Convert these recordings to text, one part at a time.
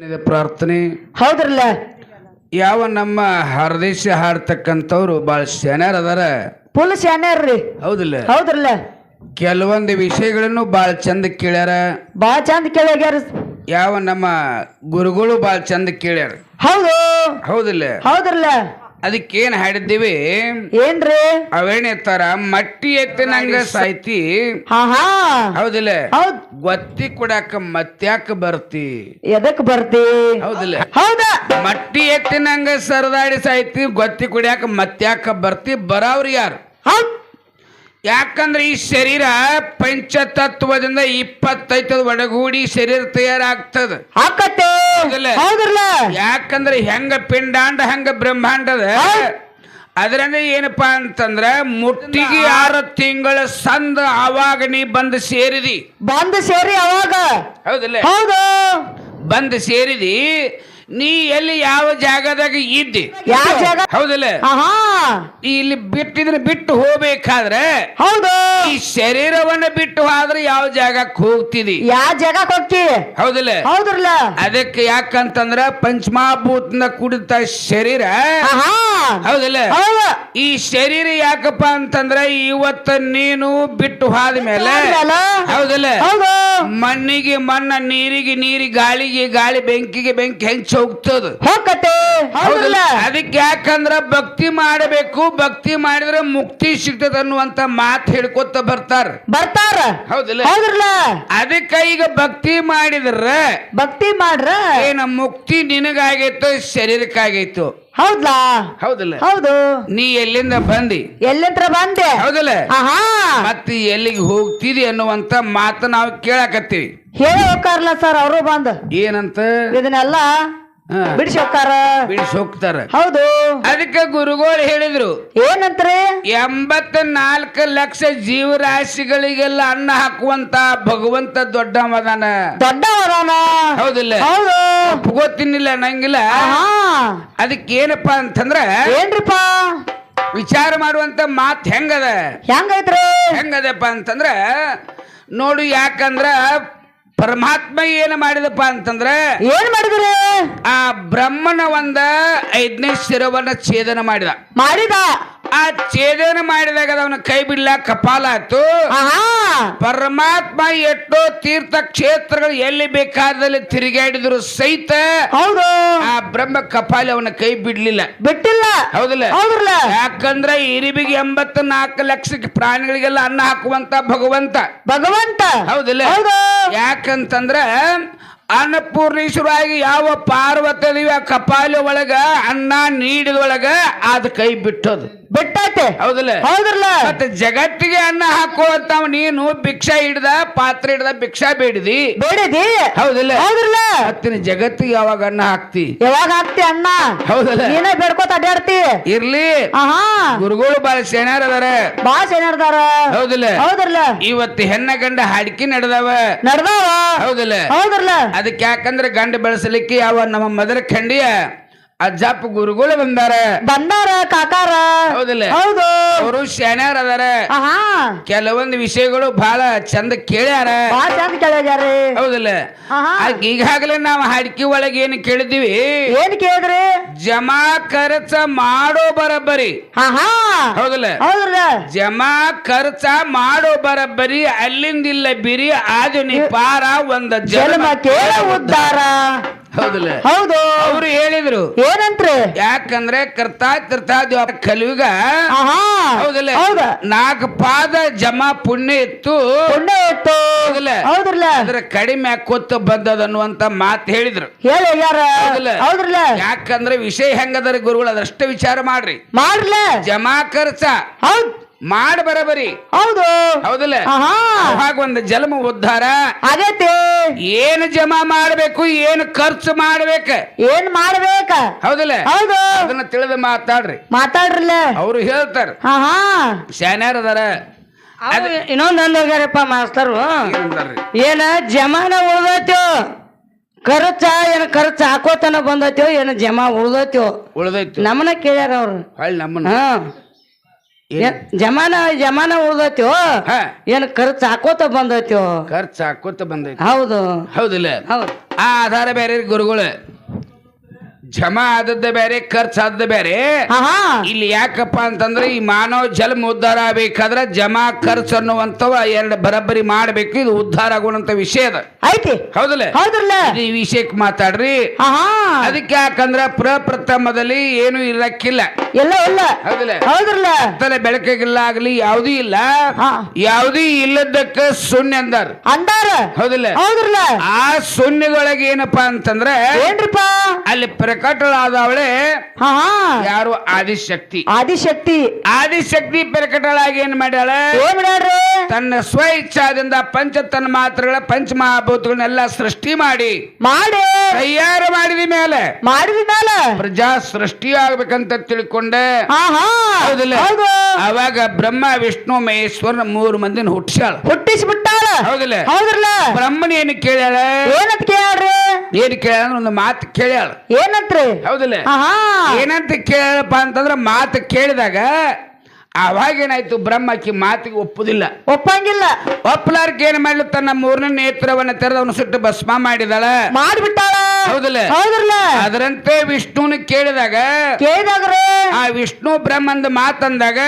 ಪ್ರಾರ್ಥನೆ? ಹೌದ್ರಲ್ಲ? ಯಾವ ನಮ್ಮ ಹರದೇಶ ಹಾಡ್ತಕ್ಕಂಥವ್ರು ಭಾಳ ಶನರ್ ಅದಾರ. ಫುಲ್ ಶಾನ್ಯಾರ್ರಿ ಹೌದಿಲ್ಲ? ಹೌದ್ರಲ್ಲ? ಕೆಲವೊಂದು ವಿಷಯಗಳನ್ನು ಭಾಳ ಚಂದ ಕೇಳ್ಯಾರ. ಬಹಳ ಚಂದ ಕೇಳ್ಯಾರ ಯಾವ ನಮ್ಮ ಗುರುಗಳು ಭಾಳ ಚಂದ ಕೇಳ್ಯಾರ. ಹೌದು. ಹೌದಿಲ್ಲ? ಹೌದ್ರಲ್ಲ? ಅದಕ್ಕೇನ್ ಹಾಡಿದ್ದೀವಿ? ಏನ್ರಿ? ಅವೇನ್ ಎತ್ತಾರ ಮಟ್ಟಿ ಎತ್ತಿನಂಗ ಸಾಯ್ತಿ. ಹಾ ಹಾ. ಹೌದಿಲ್ಲ? ಹೌದ್. ಗೊತ್ತಿ ಕೊಡಾಕ ಮತ್ತ್ಯಾಕ ಬರ್ತಿ. ಎದಕ್ ಬರ್ತಿ? ಹೌದಿಲ್ಲ? ಹೌದ. ಮಟ್ಟಿ ಎತ್ತಿನಂಗ ಸರದಾಡಿ ಸಾಯ್ತಿ ಗೊತ್ತಿ ಕುಡಿಯಾಕ ಮತ್ತ್ಯಾಕ ಬರ್ತಿ ಬರಾವ್ರಿ ಯಾರು? ಯಾಕಂದ್ರೆ ಈ ಶರೀರ ಪಂಚತತ್ವದಿಂದ ಇಪ್ಪತ್ತೈದು ಒಡಗೂಡಿ ಶರೀರ ತಯಾರಾಗ್ತದ. ಯಾಕಂದ್ರೆ ಹೆಂಗ ಪಿಂಡಾಂಡ ಹೆಂಗ ಬ್ರಹ್ಮಾಂಡದ? ಅದರಂದ್ರೆ ಏನಪ್ಪಾ ಅಂತಂದ್ರೆ ಮುಟ್ಟಿಗೆ ಆರು ತಿಂಗಳ ಸಂದ ಆವಾಗ ನೀ ಬಂದು ಸೇರಿದಿ. ಬಂದು ಸೇರಿ ಅವಾಗ. ಹೌದಿಲ್ಲ? ಹೌದು. ಬಂದು ಸೇರಿದಿ ನೀ ಎಲ್ಲಿ ಯಾವ ಜಾಗದಾಗ ಇದ್ದಿ? ಯಾವ ಜಾಗ? ಹೌದಿಲ್ಲ? ನೀ ಇಲ್ಲಿ ಬಿಟ್ಟಿದ್ರೆ ಬಿಟ್ಟು ಹೋಗ್ಬೇಕಾದ್ರೆ ಹೌದು. ಈ ಶರೀರವನ್ನ ಬಿಟ್ಟು ಹೋದ್ರೆ ಯಾವ ಜಾಗಕ್ಕೆ ಹೋಗ್ತಿದಿ? ಯಾವ ಜಾಗಕ್ಕೆ ಹೋಗ್ತಿ? ಹೌದಿಲ್ಲ? ಹೌದ್ರಲ್ಲ. ಅದಕ್ಕೆ ಯಾಕಂತಂದ್ರ ಪಂಚಮಾಭೂತನ ಕುಡಿತ ಶರೀರ. ಹೌದಿಲ್ಲ? ಹೌದು. ಈ ಶರೀರ ಯಾಕಪ್ಪ ಅಂತಂದ್ರ ಇವತ್ತ ನೀನು ಬಿಟ್ಟು ಹಾದ ಮೇಲೆ? ಹೌದಿಲ್ಲ? ಹೌದು. ಮಣ್ಣಿಗೆ ಮಣ್ಣ ನೀರಿಗೆ ನೀರಿ ಗಾಳಿಗೆ ಗಾಳಿ ಬೆಂಕಿಗೆ ಬೆಂಕಿ ಹೆಂಚ್ ಹೋಗ್ತದ ಹೋಗತ್ತೆ. ಹೌದ್ರಲ್ಲ ಅದಕ್ಕೆ ಯಾಕಂದ್ರ ಭಕ್ತಿ ಮಾಡಬೇಕು ಭಕ್ತಿ ಮಾಡಿದ್ರೆ ಮುಕ್ತಿ ಸಿಗ್ತದ ಅನ್ನುವಂತ ಮಾತು ಹೇಳ್ಕೊತ ಬರ್ತಾರ. ಬರ್ತಾರ. ಹೌದಿಲ್ಲ? ಹೌದ್ರಲ್ಲ? ಅದಕ್ಕೆ ಈಗ ಭಕ್ತಿ ಮಾಡಿದ್ರ ಭಕ್ತಿ ಮಾಡ್ರ? ಏನ ಮುಕ್ತಿ ನಿನಗಾಗೈತೋ ಶರೀರಕ್ಕಾಗೈತು? ಹೌದ್ಲಾ? ಹೌದಲ್ಲ? ಹೌದು. ನೀ ಎಲ್ಲಿಂದ ಬಂದಿ? ಎಲ್ಲಿಂತ್ರ ಬಂದೆ? ಹೌದಿಲ್ಲ? ಮತ್ತೆ ಎಲ್ಲಿಗೆ ಹೋಗ್ತಿದಿ ಅನ್ನುವಂತ ಮಾತು ನಾವು ಕೇಳಾಕತ್ತೀವಿ. ಹೇಳಿ ಹೋಗ್ತಾರಲ್ಲ ಸರ್ ಅವರು ಬಂದು. ಏನಂತ? ಇದನ್ನೆಲ್ಲ ಬಿಡಿಸಿ ಹೋಗ್ತಾರ ಬಿಡಿಸಿ ಹೋಗ್ತಾರ. ಹೌದು. ಅದಕ್ಕೆ ಗುರುಗಳು ಹೇಳಿದ್ರು ಏನಂತ್ರಿ? ಎಂಬತ್ತ ನಾಲ್ಕು ಲಕ್ಷ ಜೀವರಾಶಿಗಳಿಗೆಲ್ಲ ಅನ್ನ ಹಾಕುವಂತ ಭಗವಂತ ದೊಡ್ಡವದಾನ ದೊಡ್ಡವರಾನ ಹೌದಿಲ್ಲ. ಹೌದು. ಗೊತ್ತಿನಿಲ್ಲ ನಂಗಿಲ್ಲ. ಅದಕ್ಕೇನಪ್ಪ ಅದಕ್ಕೆ ಏನಪ್ಪಾ ಅಂತಂದ್ರ ಏನ್ರಿಪ್ಪ? ವಿಚಾರ ಮಾಡುವಂತ ಮಾತ್ ಹೆಂಗದ? ಹೆಂಗೈತ್ರ? ಹೆಂಗದಪ್ಪ ಅಂತಂದ್ರ ನೋಡು ಯಾಕಂದ್ರ ಪರಮಾತ್ಮ ಏನು ಮಾಡಿದಪ್ಪ ಅಂತಂದ್ರೆ ಏನ್ ಮಾಡಿದ್ರೆ? ಆ ಬ್ರಹ್ಮನ ಒಂದ ಐದನೇ ಶಿರವನ್ನ ಛೇದನ ಮಾಡಿದ. ಮಾಡಿದ. ಆ ಛೇದನ ಮಾಡಿದಾಗ ಅವನ ಕೈ ಬಿಡ್ಲ ಕಪಾಲ ಆಯ್ತು ಪರಮಾತ್ಮ ಎಷ್ಟೋ ತೀರ್ಥ ಕ್ಷೇತ್ರಗಳು ಎಲ್ಲಿ ಬೇಕಾದಲ್ಲಿ ತಿರುಗಾಡಿದ್ರು ಸಹಿತ ಹೌದು. ಆ ಬ್ರಹ್ಮ ಕಪಾಲಿ ಅವನ ಕೈ ಬಿಡ್ಲಿಲ್ಲ. ಬಿಟ್ಟಿಲ್ಲ. ಹೌದಿಲ್ಲ. ಯಾಕಂದ್ರೆ ಇರಿಬಿಗೆ ಎಂಬತ್ತ ನಾಲ್ಕು ಲಕ್ಷ ಪ್ರಾಣಿಗಳಿಗೆಲ್ಲ ಅನ್ನ ಹಾಕುವಂತ ಭಗವಂತ. ಭಗವಂತ. ಹೌದಿಲ್ಲ. ಹೌದು. ಯಾಕಂತಂದ್ರ ಅನ್ನಪೂರ್ಣೇಶ್ವರಾಗಿ ಯಾವ ಪಾರ್ವತಿ ಕಪಾಲ ಆ ಕಪಾಲಿ ಒಳಗ ಅನ್ನ ನೀಡಿದೊಳಗ ಅದ್ ಕೈ ಬಿಟ್ಟದು. ಬಿಟ್ಟೈತೆ ಹೌದಲ್ಲ? ಹೌದ್ರಲ್ಲ? ಮತ್ತೆ ಜಗತ್ತಿಗೆ ಅನ್ನ ಹಾಕುವಂತವ್ ನೀನು ಭಿಕ್ಷಾ ಹಿಡ್ದ ಪಾತ್ರೆ ಹಿಡ್ದ ಭಿಕ್ಷಾ ಬೇಡಿದಿ? ಬೇಡಿದಿ? ಹೌದಿಲ್ಲ? ಹೌದ್ರಲ್ಲ? ಮತ್ತಿನ ಜಗತ್ತಿಗೆ ಯಾವಾಗ ಅನ್ನ ಹಾಕ್ತಿ? ಯಾವಾಗ ಹಾಕ್ತಿ ಅಣ್ಣ ಹೌದಲ್ಲ? ನೀನೇ ಬೇಡ್ಕೋತ ಅಡ್ಡಾಡ್ತಿ ಇರ್ಲಿ. ಆಹಾ. ಗುರುಗಳು ಬಾಳ ಸೇನಾರ ಅದಾರ. ಬಾಳ ಚೆನ್ನಾರ್ದಾರ ಹೌದಿಲ್ಲ? ಹೌದ್ರಲ್ಲ? ಇವತ್ತು ಹೆಣ್ಣ ಗಂಡ ಹಾಡಿಕೆ ನಡೆದವ. ನಡ್ದಾವ. ಹೌದಿಲ್ಲ? ಹೌದ್ರಲ್ಲ? ಅದಕ್ಕೆ ಯಾಕಂದ್ರೆ ಗಂಡ ಬೆಳೆಸಲಿಕ್ಕೆ ಯಾವ ನಮ್ಮ ಮದರ ಖಂಡಿಯ? ಅಜ್ಜಪ್ಪ ಗುರುಗಳು ಬಂದಾರ. ಬಂದಾರ ಕಾಕಾರ. ಹೌದಿಲ್ಲ. ಹೌದು. ಅವರು ಶಾಣ್ಯಾರ ಅದಾರ. ಆಹಾ. ಕೆಲವೊಂದು ವಿಷಯಗಳು ಬಹಳ ಚಂದ ಕೇಳ್ಯಾರ. ಚಂದ ಹೌದಿಲ್ಲ. ಆಹಾ. ಈಗಾಗಲೇ ನಾವು ಹಾಡಿಕೆ ಒಳಗೆ ಏನು ಕೇಳಿದಿವಿ ಏನ್ ಕೇಳಿದ್ರಿ? ಜಮಾ ಖರ್ಚ ಮಾಡೋ ಬರಬ್ಬರಿ. ಆಹಾ. ಹೌದಿಲ್ಲ. ಜಮಾ ಖರ್ಚ ಮಾಡೋ ಬರಬ್ಬರಿ ಅಲ್ಲಿಂದಿಲ್ಲ ಬಿರಿ ಆದು ನೀ ಪಾರ ಒಂದ ಜನ್ಮ ಕೇಳ ಉದ್ದಾರ. ಹೌದಿಲ್ಲ? ಹೌದು. ಅವರು ಹೇಳಿದ್ರು. ಏನಂತ್ರಿ? ಯಾಕಂದ್ರೆ ಕರ್ತಾ ಕರ್ತಾ ಕಲಿಯುಗ. ಹೌದಲ್ಲ ಹೌದಿಲ್ಲ? ಹೌದ. ನಾಲ್ಕು ಪಾದ ಜಮಾ ಪುಣ್ಯ ಇತ್ತು. ಪುಣ್ಯ ಇತ್ತು. ಹೌದ್ರಲ್ಲ? ಅದ್ರ ಕಡಿಮೆ ಕೊತ್ತ ಬಂದದ ಅನ್ನುವಂತ ಮಾತು ಹೇಳಿದ್ರು. ಹೇಳಿ? ಹೌದ್ರಲ್ಲ? ಯಾಕಂದ್ರೆ ವಿಷಯ ಹೆಂಗದ್ರೆ ಗುರುಗಳು? ಅದಷ್ಟು ವಿಚಾರ ಮಾಡ್ರಿ. ಮಾಡ್ಲ ಜಮಾ ಖರ್ಚ ಹೌದ್. ಮಾಡ ಬರಬರಿ. ಹೌದು. ಹೌದಲ್ಲ? ಅವಾಗ ಒಂದು ಜನ್ಮ ಉದ್ಧಾರ. ಆಗೈತಿ ಏನು ಜಮಾ ಮಾಡ್ಬೇಕು ಏನು ಖರ್ಚು ಮಾಡ್ಬೇಕ? ಏನ್ ಮಾಡ್ಬೇಕ? ಹೌದಲ್ಲ? ಹೌದು. ಅದನ್ನ ತಿಳಿದು ಮಾತಾಡ್ರಿ. ಮಾತಾಡ್ರಲ್ಲ. ಅವ್ರು ಹೇಳ್ತಾರ. ಆಹಾ. ಶಾನ್ಯಾರ ಅದಾರ. ಇನ್ನೊಂದ್ ಅಂದ್ರಪ್ಪ ಮಾಸ್ತರು. ಏನ ಜಮಾನ ಉಳ್ದೈತ್ಯೋ ಖರ್ಚ ಏನ ಖರ್ಚು ಹಾಕೋತನ ಬಂದೈತ್ಯೋ ಏನ ಜಮಾ ಉಳ್ದೈತ್ಯೋ ಉಳ್ದೈತು. ನಮ್ಮನ್ನ ಕೇಳ್ಯಾರ ಅವ್ರು. ಹಳ್ಳಿ ನಮ್ಮನ್ನ. ಹಾ. ಏನ್ ಜಮಾನ ಜಮಾನ ಉಳ್ದೈತ್ಯೋ ಹಾ. ಏನ್ ಖರ್ಚು ಹಾಕೋತ ಬಂದೈತ್ಯೋ ಖರ್ಚು ಹಾಕೋತ ಬಂದೈತಿ. ಹೌದು. ಹೌದಿಲ್ಲ? ಹೌದು. ಆ ಆಧಾರ ಬೇರೆ ಗುರುಗಳು. ಜಮಾ ಆದದ್ದ ಬೇರೆ ಖರ್ಚು ಆದ ಬೇರೆ. ಇಲ್ಲಿ ಯಾಕಪ್ಪ ಅಂತಂದ್ರೆ ಈ ಮಾನವ ಜನ್ಮ ಉದ್ಧಾರ ಆಗ್ಬೇಕಾದ್ರೆ ಜಮಾ ಖರ್ಚು ಅನ್ನುವಂತವ ಎರಡು ಬರಬ್ಬರಿ ಮಾಡಬೇಕು. ಇದು ಉದ್ಧಾರ ಆಗುವಂತ ವಿಷಯ ಅದ. ಐತಿ. ಹೌದಲ್ಲ? ಈ ವಿಷಯಕ್ಕೆ ಮಾತಾಡ್ರಿ. ಅದಕ್ಕೆ ಯಾಕಂದ್ರ ಪ್ರಪ್ರಥಮದಲ್ಲಿ ಏನು ಇರಕ್ಕಿಲ್ಲ. ಎಲ್ಲ ಇಲ್ಲ ಹೌದಿಲ್ಲ? ಹೌದ್ರಲ್ಲ? ಕತ್ತಲೆ ಬೆಳಕಿಗಿಲ್ಲ ಆಗ್ಲಿ ಯಾವ್ದು ಇಲ್ಲ. ಯಾವುದೂ ಇಲ್ಲದಕ್ಕ ಶೂನ್ಯ ಅಂದಾರ. ಅಂದಾರ? ಹೌದಿಲ್ಲ? ಆ ಶೂನ್ಯದೊಳಗೆ ಏನಪ್ಪಾ ಅಂತಂದ್ರೆ ಏನ್ರಿಪ್ಪ? ಅಲ್ಲಿ ಪ್ರಕಟಳಾದವಳೆ ಯಾರು? ಆದಿಶಕ್ತಿ. ಆದಿಶಕ್ತಿ. ಆದಿಶಕ್ತಿ ಪ್ರಕಟಳಾಗಿ ಏನ್ ಮಾಡ್ಯಾಳ? ತನ್ನ ಸ್ವ ಇಚ್ಛಾದಿಂದ ಪಂಚ ತನ್ನ ಮಾತ್ರಗಳ ಪಂಚಮಹಾಭೂತಗಳನ್ನೆಲ್ಲ ಸೃಷ್ಟಿ ಮಾಡಿ. ಮಾಡಿ. ತಯಾರು ಮಾಡಿದ ಮೇಲೆ. ಮಾಡಿದ ಮೇಲೆ. ಪ್ರಜಾ ಸೃಷ್ಟಿ ಆಗ್ಬೇಕಂತ ತಿಳ್ಕೊಂಡೆ. ಅವಾಗ ಬ್ರಹ್ಮ ವಿಷ್ಣು ಮಹೇಶ್ವರ ಮೂರು ಮಂದಿನ ಹುಟ್ಟಿಸ್ಯಾಳ. ಹುಟ್ಟಿಸ್ಬಿಟ್ಟಾಳ. ಹೌದಿಲ್ಲ? ಹೌದ್ರಲ್ಲ? ಬ್ರಹ್ಮನ ಏನು ಕೇಳ್ಯಾಳ? ಏನಂತ ಕೇಳ್ರಿ ಏನ್ ಕೇಳ ಒಂದು ಮಾತು ಕೇಳ್ಯಾಳ. ಏನಂತ್ರಿ? ಹೌದಿಲ್ಲ? ಏನಂತ ಕೇಳಪ್ಪ ಅಂತಂದ್ರ ಮಾತು ಕೇಳಿದಾಗ ಅವಾಗ ಏನಾಯ್ತು ಬ್ರಹ್ಮ ಅಕ್ಕಿ ಮಾತಿಗೆ ಒಪ್ಪುದಿಲ್ಲ. ಒಪ್ಪಂಗಿಲ್ಲ. ಒಪ್ಪಲಾರ್ಕ ಏನ್ ಮಾಡ್ಲಿ ತನ್ನ ಮೂರನೇ ನೇತ್ರವನ್ನ ತೆರೆದು ಅವನು ಸುಟ್ಟು ಭಸ್ಮ ಮಾಡಿದಾಳ. ಮಾಡ್ಬಿಟ್ಟಾಳ ಹೌದಿಲ್ಲ? ಹೌದ್ರಲ್ಲ? ಅದರಂತೆ ವಿಷ್ಣುನ ಕೇಳಿದಾಗ ಕೇಳಿದಾಗ್ರೆ? ಆ ವಿಷ್ಣು ಬ್ರಹ್ಮಂದ ಮಾತಂದಾಗ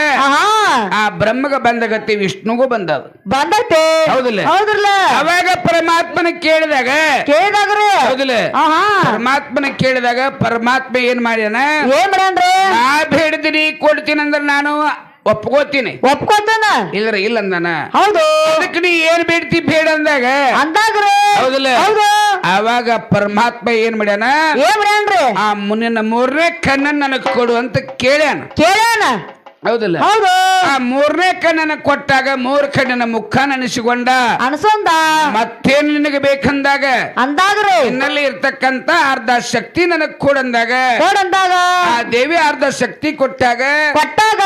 ಆ ಬ್ರಹ್ಮಗ ಬಂದ ಗತಿ ವಿಷ್ಣುಗೂ ಬಂದದ. ಬಂದತೆ. ಹೌದಿಲ್ಲ? ಹೌದ್ರಲ್ಲ? ಅವಾಗ ಪರಮಾತ್ಮನ ಕೇಳಿದಾಗ ಕೇಳಿದಾಗ್ರೆ? ಹೌದಿಲ್ಲ? ಪರಮಾತ್ಮನ ಕೇಳಿದಾಗ ಪರಮಾತ್ಮ ಏನ್ ಮಾಡ್ಯಾನ? ಏನ್ ಮಾಡ್ಯಾನ್ರಿ? ನಾ ಬೇಡದಿರಿ ಕೊಡ್ತೀನಿ ಅಂದ್ರೆ ನಾನು ಒಪ್ಕೋತೀನಿ. ಒಪ್ಕೋತಾನ? ಇಲ್ರ ಇಲ್ಲ ಅಂದಾನ. ಹೌದು. ಅದಕ್ಕೆ ನೀ ಏನ್ ಬೇಡ್ತಿ ಬೇಡ ಅಂದಾಗ? ಅಂದಾಗ್ರೆ. ಹೌದಿಲ್ಲ. ಹೌದು. ಅವಾಗ ಪರಮಾತ್ಮ ಏನ್ ಮಾಡ್ಯಾನ? ಏನ್ ಮಾಡ್ಯಾನ್ರಿ? ಆ ಮುನ್ನಿನ ಮೂರನೇ ಕಣ್ಣನ್ ನನಗ್ ಕೊಡು ಅಂತ ಕೇಳ್ಯಾನ. ಕೇಳ್ಯಾನ? ಹೌದಿಲ್ಲ? ಹೌದು. ಆ ಮೂರನೇ ಕಣ್ಣನ ಕೊಟ್ಟಾಗ ಮೂರ್ ಕಣ್ಣನ ಮುಖ ನೆನೆಸಿಕೊಂಡ. ಅನಸೊಂದ ಮತ್ತೇನ್ ನಿನಗೆ ಬೇಕಂದಾಗ? ಅಂದಾಗ್ರಿ. ನಿನ್ನಲ್ಲಿ ಇರ್ತಕ್ಕಂತ ಅರ್ಧ ಶಕ್ತಿ ನನಗ್ ಕೊಡಂದಾಗ. ಕೊಡಂದಾಗ. ಆ ದೇವಿ ಅರ್ಧ ಶಕ್ತಿ ಕೊಟ್ಟಾಗ ಕೊಟ್ಟಾಗ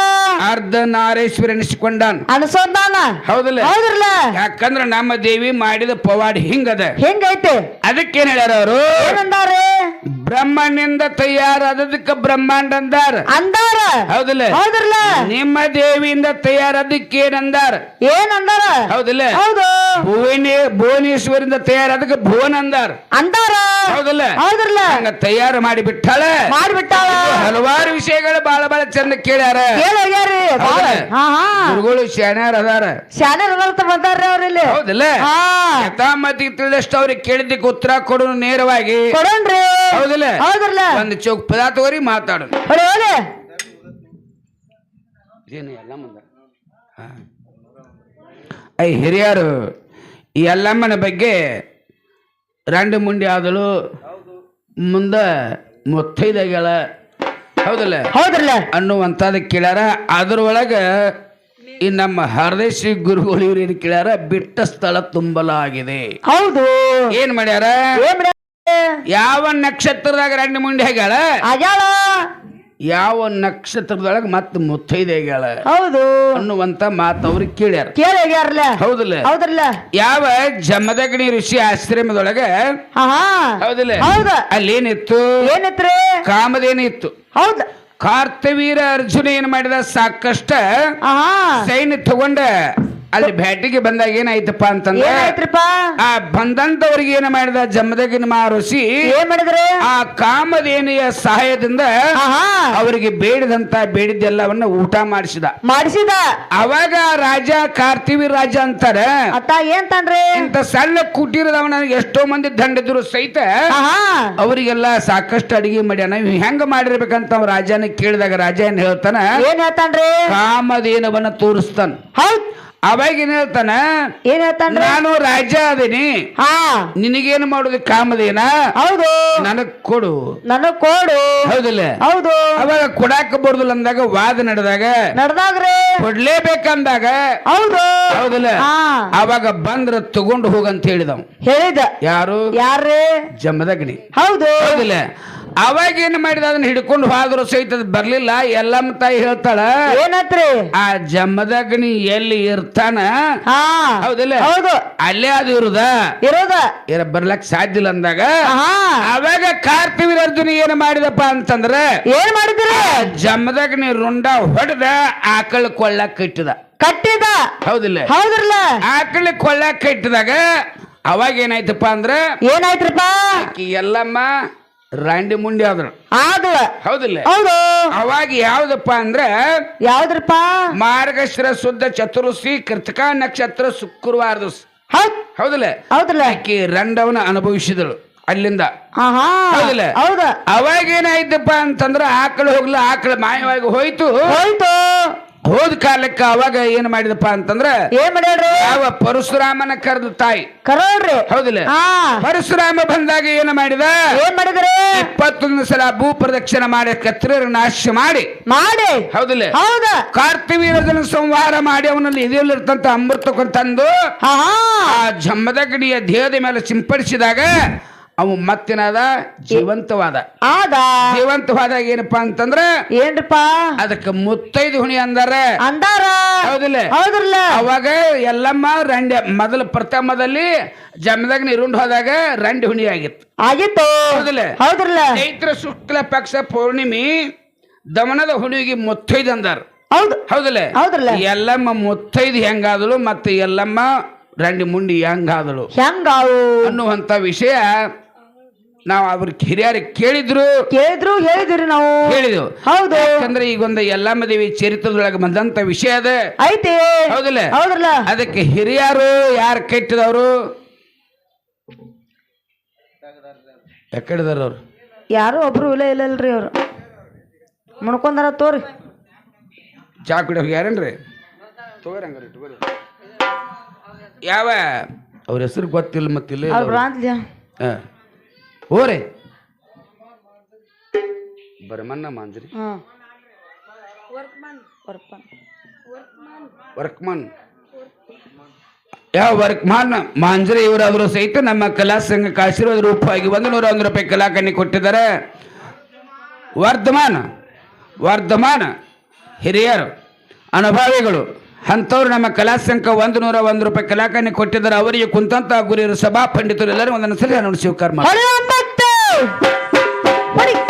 ಅರ್ಧ ನಾರೇಶ್ವರ ಎನಿಸಿಕೊಂಡ ಅನಸೊಂದಾನ ಹೌದಲ್ಲ? ಹೌದ್ರಲ್ಲ. ಯಾಕಂದ್ರ ನಮ್ಮ ದೇವಿ ಮಾಡಿದ ಪವಾಡ್ ಹಿಂಗದ. ಹೆಂಗೈತಿ? ಅದಕ್ಕೇನ್ ಹೇಳ್ಯಾರ ಅವರು? ಏನಂದಾರಿ? ಬ್ರಹ್ಮನಿಂದ ತಯಾರಾದದಕ್ಕೆ ಬ್ರಹ್ಮಾಂಡ ಅಂದಾರ. ಅಂದಾರ? ಹೌದಿಲ್ಲ. ಹೌದ್ರಲ್ಲ? ನಿಮ್ಮ ದೇವಿಯಿಂದ ತಯಾರಾದಕ್ಕೆ ಏನಂದಾರ? ಏನಂದಾರ ಹೌದಿಲ್ಲ. ಹೌದು. ಭುವನೇ ಭುವನೇಶ್ವರಿಂದ ತಯಾರಾದಕ್ಕೆ ಭುವನ್ ಅಂದಾರ. ಅಂದಾರ? ಹೌದಿಲ್ಲ. ಹೌದ್ರಲ್ಲ. ಹಂಗ ತಯಾರು ಮಾಡಿ ಬಿಟ್ಟಾಳ ಮಾಡಿಬಿಟ್ಟಾಳ ಹಲವಾರು ವಿಷಯಗಳು ಬಹಳ ಬಹಳ ಚಂದ ಕೇಳ್ಯಾರ. ಕೇಳ್ಯಾರಿ ಗುರುಗಳು ಶಾಣ್ಯಾರ ಅದಾರ. ಶಾಣ್ಯಾರ ಅದಾರ ಬಂದಾರ ಅವ್ರಿಲ್ಲಿ ಹೌದಿಲ್ಲ. ಹಾ. ಯಥಾಮತಿಗೆ ತಿಳಿದಷ್ಟು ಅವ್ರಿಗೆ ಕೇಳಿದ್ದಕ್ಕೆ ಉತ್ತರ ಕೊಡೋ ನೇರವಾಗಿ. ಕೊಡೋಣ್ರಿ. ಹೌದಿಲ್ಲ? ಹೌದ್ರಲ್ಲ ಒಂದು ಚೌಕ್ ಪದ ತಗೋರಿ ಮಾತಾಡು. ಹೊಡಿ ಏನು ಎಲ್ಲ ಮುಂದ? ಐ ಹಿರಿಯರು ಈ ಎಲ್ಲಮ್ಮನ ಬಗ್ಗೆ ರಂಡು ಮುಂಡಿ ಆದಳು. ಮುಂದ ಮುತ್ತೈದಗಳ. ಹೌದಲ್ಲ? ಹೌದಲ್ಲ ಅನ್ನುವಂಥದ್ದು ಕೇಳ್ಯಾರ. ಅದ್ರೊಳಗ ಈ ನಮ್ಮ ಹರದೇಶಿ ಗುರುಗಳು ಇವ್ರು ಏನು ಕೇಳ್ಯಾರ? ಬಿಟ್ಟ ಸ್ಥಳ ತುಂಬಲಾಗಿದೆ. ಹೌದು. ಏನ್ ಮಾಡ್ಯಾರ? ಯಾವ ನಕ್ಷತ್ರದಾಗ ರಂಡ ಮುಂಡಿ ಆಗ್ಯಾಳ? ಆಗ್ಯಾಳ. ಯಾವ ನಕ್ಷತ್ರದೊಳಗ ಮತ್ತ ಮುತ್ತೈದೆ ಆಗ್ಯಾಳ? ಹೌದು. ಅನ್ನುವಂತ ಮಾತು ಅವ್ರಿಗೆ ಕೇಳ್ಯಾರ. ಕೇಳಿ ಆಗ್ಯಾರಲ್ಲ? ಹೌದಿಲ್ಲ. ಹೌದ್ರಲ್ಲ? ಯಾವ ಜಮದಗ್ನಿ ಋಷಿ ಆಶ್ರಮದೊಳಗ? ಹೌದಿಲ್ಲ. ಹೌದ. ಅಲ್ಲೇನಿತ್ತು? ಏನಿತ್ತು ಕಾಮದೇನಿತ್ತು. ಹೌದ. ಕಾರ್ತವೀರ ಅರ್ಜುನ ಏನ್ ಮಾಡಿದ? ಸಾಕಷ್ಟ ಸೈನ್ಯ ತಗೊಂಡ ಅಲ್ಲಿ ಭೇಟಿಗೆ ಬಂದಾಗ ಏನಾಯ್ತಪ್ಪ ಅಂತಂದ್ರೆ ಏನಾಯ್ತ್ರಿಪ್ಪ? ಆ ಬಂದಂತವ್ರಿಗೆ ಏನ ಮಾಡಿದ? ಜಮದಗಿನ ಮಹರ್ಷಿ ಏನ್ ಮಾಡಿದ್ರೆ? ಆ ಕಾಮಧೇನಿಯ ಸಹಾಯದಿಂದ ಅವರಿಗೆ ಬೇಡದಂತ ಬೇಡಿದ್ದೆಲ್ಲವನ್ನ ಊಟ ಮಾಡಿಸಿದ. ಮಾಡಿಸಿದ. ಅವಾಗ ರಾಜ ಕಾರ್ತಿವಿ ರಾಜ ಅಂತಾರೆ ಅತ್ತ ಏನ್ ಇಂತ ಸಣ್ಣ ಕುಟೀರದವನ ಎಷ್ಟೋ ಮಂದಿ ದಂಡಿದ್ರು ಸಹಿತ ಅವರಿಗೆಲ್ಲ ಸಾಕಷ್ಟು ಅಡಿಗೆ ಮಾಡ್ಯಾನ. ಇವ್ ಹೆಂಗ ಮಾಡಿರ್ಬೇಕಂತ ಅವ್ ರಾಜನ ಕೇಳಿದಾಗ ರಾಜ ಏನ್ ಹೇಳ್ತಾನ? ಏನ್ ಹೇಳ್ತಾನ್ರಿ? ಕಾಮಧೇನವನ್ನ ತೋರಿಸ್ತಾನ. ಹೌದ್. ಅವಾಗ ಏನ್ ಹೇಳ್ತಾನ? ಏನ್ ಹೇಳ್ತಾನ ನಾನು ರಾಜ ಅದೀನಿ. ಹಾ. ನಿನಗೇನು ಮಾಡೋದು? ಕಾಮದೇನ? ಹೌದು. ನನಗ್ ಕೊಡು. ನನಗ್ ಕೊಡು. ಹೌದಿಲ್ಲ. ಹೌದು. ಅವಾಗ ಕೊಡಾಕ ಬರುದಿಲ್ಲ ಅಂದಾಗ ವಾದ ನಡೆದಾಗ ನಡೆದಾಗ್ರಿ. ಕೊಡ್ಲೇಬೇಕಂದಾಗ ಹೌದು. ಹೌದಿಲ್ಲ. ಅವಾಗ ಬಂದ್ರ ತಗೊಂಡು ಹೋಗಂತ ಹೇಳಿದವ್. ಹೇಳಿದ. ಯಾರು? ಯಾರೇ ಜಮದಗ್ನಿ ಹೌದು. ಹೌದಿಲ್ಲ. ಅವಾಗ ಏನ್ ಮಾಡಿದ? ಅದನ್ನ ಹಿಡ್ಕೊಂಡು ಹೋದ್ರು ಸಹಿತ ಬರ್ಲಿಲ್ಲ. ಎಲ್ಲಮ್ಮ ತಾಯಿ ಹೇಳ್ತಾಳ ಏನತ್ರಿ? ಆ ಜಮದಗ್ನಿ ಎಲ್ಲಿ ಇರ್ತಾನ? ಹಾ. ಹೌದಿಲ್ಲ? ಹೌದು. ಅಲ್ಲೇ ಅದು ಇರುದ? ಇರೋದ. ಇರ ಬರ್ಲಕ್ ಸಾಧ್ಯ ಇಲ್ಲ ಅಂದಾಗ ಅವಾಗ ಕಾರ್ತಿವೀರ ಅರ್ಜುನ ಏನ್ ಮಾಡಿದಪ್ಪ ಅಂತಂದ್ರೆ ಏನ್ ಮಾಡಿದ್ರ? ಜಮದಗ್ನಿ ರುಂಡ ಹೊಡೆದ ಆಕಳ ಕೊಳ್ಳಕ್ ಕಟ್ಟಿದ ಕಟ್ಟಿದ. ಹೌದಿಲ್ಲ? ಹೌದ್ರಲ್ಲ? ಆಕಳ ಕೊಳ್ಳಕ್ ಕಟ್ಟಿದಾಗ ಅವಾಗ ಏನಾಯ್ತಪ್ಪ ಅಂದ್ರೆ ಏನಾಯ್ತ್ರಪ್ಪ? ಆಕಿ ಎಲ್ಲಮ್ಮ ರಾಂಡಿ ಮುಂಡಿ ಆದ್ರು. ಆಗಲ್ಲ ಹೌದಿಲ್ಲ. ಹೌದು. ಅವಾಗ ಯಾವ್ದಪ್ಪ ಅಂದ್ರೆ ಯಾವ್ದ್ರಪ್ಪ? ಮಾರ್ಗಶಿರ ಶುದ್ಧ ಚತುರ್ಸಿ ಕೃತಿಕಾ ನಕ್ಷತ್ರ ಶುಕ್ರವಾರ ದಿವಸ. ಹೌದಿಲ್ಲ. ಹೌದಿಲ್ಲ ಆಕಿ ರಂಡವನ ಅನುಭವಿಸಿದಳು ಅಲ್ಲಿಂದ. ಹೌದಿಲ್ಲ? ಹೌದ. ಅವಾಗ ಏನಾಯ್ತಪ್ಪ ಅಂತಂದ್ರ ಆಕಳು ಹೋಗ್ಲ ಆಕಳು ಮಾಯವಾಗಿ ಹೋಯ್ತು. ಹೋಯ್ತು. ಹೋದ ಕಾಲಕ್ಕೆ ಅವಾಗ ಏನ್ ಮಾಡಿದಪ್ಪ ಅಂತಂದ್ರೆ ಏನ್ ಮಾಡ್ಯಾಡ್ರಿ ಯಾವ ಪರಶುರಾಮನ ಕರೆದ ತಾಯಿ. ಕರೋಡ್ರಿ ಹೌದಿಲ್ಲ? ಪರಶುರಾಮ ಬಂದಾಗ ಏನ್ ಮಾಡಿದ? ಏನ್ ಮಾಡಿದ್ರಿ? ಇಪ್ಪತ್ತೊಂದು ಸಲ ಭೂ ಪ್ರದಕ್ಷಿಣೆ ಮಾಡಿ ಕತ್ರಿಯರ ನಾಶ ಮಾಡಿ. ಮಾಡಿ. ಹೌದಿಲ್ಲ? ಹೌದ. ಕಾರ್ತಿವೀರದನ್ನ ಸಂಹಾರ ಮಾಡಿ ಅವನಲ್ಲಿ ಇದರಲ್ಲಿರ್ತಂತ ಅಮೃತ ತಂದು ಹಾ ಹಾ. ಆ ಜಮ್ಮದ ಗಡಿಯ ದೇಹದ ಮೇಲೆ ಸಿಂಪಡಿಸಿದಾಗ ಅವು ಮತ್ತಿನಾದ ಜೀವಂತವಾದ. ಆದ. ಜೀವಂತವಾದ ಏನಪ್ಪಾ ಅಂತಂದ್ರ ಏನ್ರಪ್ಪ? ಅದಕ್ಕೆ ಮುತ್ತೈದು ಹುಣಿ ಅಂದಾರ. ಅಂದಾರ? ಹೌದಿಲ್ಲ. ಹೌದ್ರಲ್ಲ? ಅವಾಗ ಎಲ್ಲಮ್ಮ ರಂಡೆ ಮೊದಲ ಪ್ರಥಮದಲ್ಲಿ ಜಮದಾಗ ನೀರುಂಡ್ ಹೋದಾಗ ರಂಡಿ ಹುಣಿ ಆಗಿತ್ತು. ಆಗಿತ್ತು. ಹೌದಿಲ್ಲ. ಹೌದ್ರಲ್ಲ? ಚೈತ್ರ ಶುಕ್ಲ ಪಕ್ಷ ಪೌರ್ಣಿಮೆ ದಮನದ ಹುಣಿಗೆ ಮುತ್ತೈದು ಅಂದಾರ. ಹೌದು ಹೌದಿಲ್ಲ. ಹೌದ್ರಲ್ಲ? ಎಲ್ಲಮ್ಮ ಮುತ್ತೈದು ಹೆಂಗಾದಳು ಮತ್ತೆ ಎಲ್ಲಮ್ಮ ರಂಡಿ ಮುಂಡಿ ಹೆಂಗಾದಳು. ಹೆಂಗಾವು? ಅನ್ನುವಂತ ವಿಷಯ ನಾವು ಅವ್ರ ಹಿರಿಯರಿಗೆ ಕೇಳಿದ್ರು. ಕೇಳಿದ್ರು ಹೇಳಿದ್ರಿ ನಾವು. ಹೇಳಿದೆವು ಹೌದು. ಯಾಕಂದ್ರೆ ಈಗೊಂದು ಎಲ್ಲಮ್ಮ ಮದುವೆ ಚರಿತ್ರದೊಳಗೆ ಬಂದಂತ ವಿಷಯ ಅದ. ಐತಿ. ಹೌದಿಲ್ಲ? ಹೌದಲ್ಲ ಅದಕ್ಕೆ ಹಿರಿಯರು ಯಾರು ಕೆಟ್ಟದವ್ರು? ಯಾಕಡಿದಾರ ಅವ್ರು. ಯಾರು ಒಬ್ರು ಇಲ್ಲ ಇಲ್ಲ ಇಲ್ರಿ ಅವ್ರು. ಮುಣ್ಕೊಂಡಾರ ತೋರಿ. ಚಾ ಕುಡಿ ಹೋಗ್ಯಾರೇನ್ರಿ? ತೋರಿ ಹಂಗಾರೆ ಯಾವ? ಅವ್ರ ಹೆಸರು ಗೊತ್ತಿಲ್ಲ ಮತ್ತಿಲ್ಲ ಹಾಂ. ಓರೆ ಬರಮನ್ನ ಮಾಂಜ್ರಿ. ಹಾಂ. ವರ್ಕ್ಮನ್. ಯಾವ ವರ್ಕ್ಮಾನ್? ಮಾಂಜರಿ ಇವರಾದರೂ ಸಹಿತ ನಮ್ಮ ಕಲಾ ಸಂಘಕ್ಕೆ ಆಶೀರ್ವಾದ ರೂಪವಾಗಿ ಒಂದು ನೂರ ಒಂದು ರೂಪಾಯಿ ಕಲಾಕಣ್ಣಿ ಕೊಟ್ಟಿದ್ದಾರೆ. ವರ್ಧಮಾನ. ವರ್ಧಮಾನ. ಹಿರಿಯರು ಅನುಭವಿಗಳು ಅಂಥವ್ರು ನಮ್ಮ ಕಲಾ ಸಂಘ ಒಂದು ನೂರ ಒಂದು ರೂಪಾಯಿ ಕಲಾಕಣ್ಣಿ ಕೊಟ್ಟಿದ್ದಾರೆ. ಅವರಿಗೆ ಕುಂತಂತ ಗುರಿಯರು ಸಭಾ ಪಂಡಿತರು ಎಲ್ಲರೂ ಒಂದೊಂದು ಸಲ ಸ್ವೀಕಾರ ಮಾಡಿ. What do you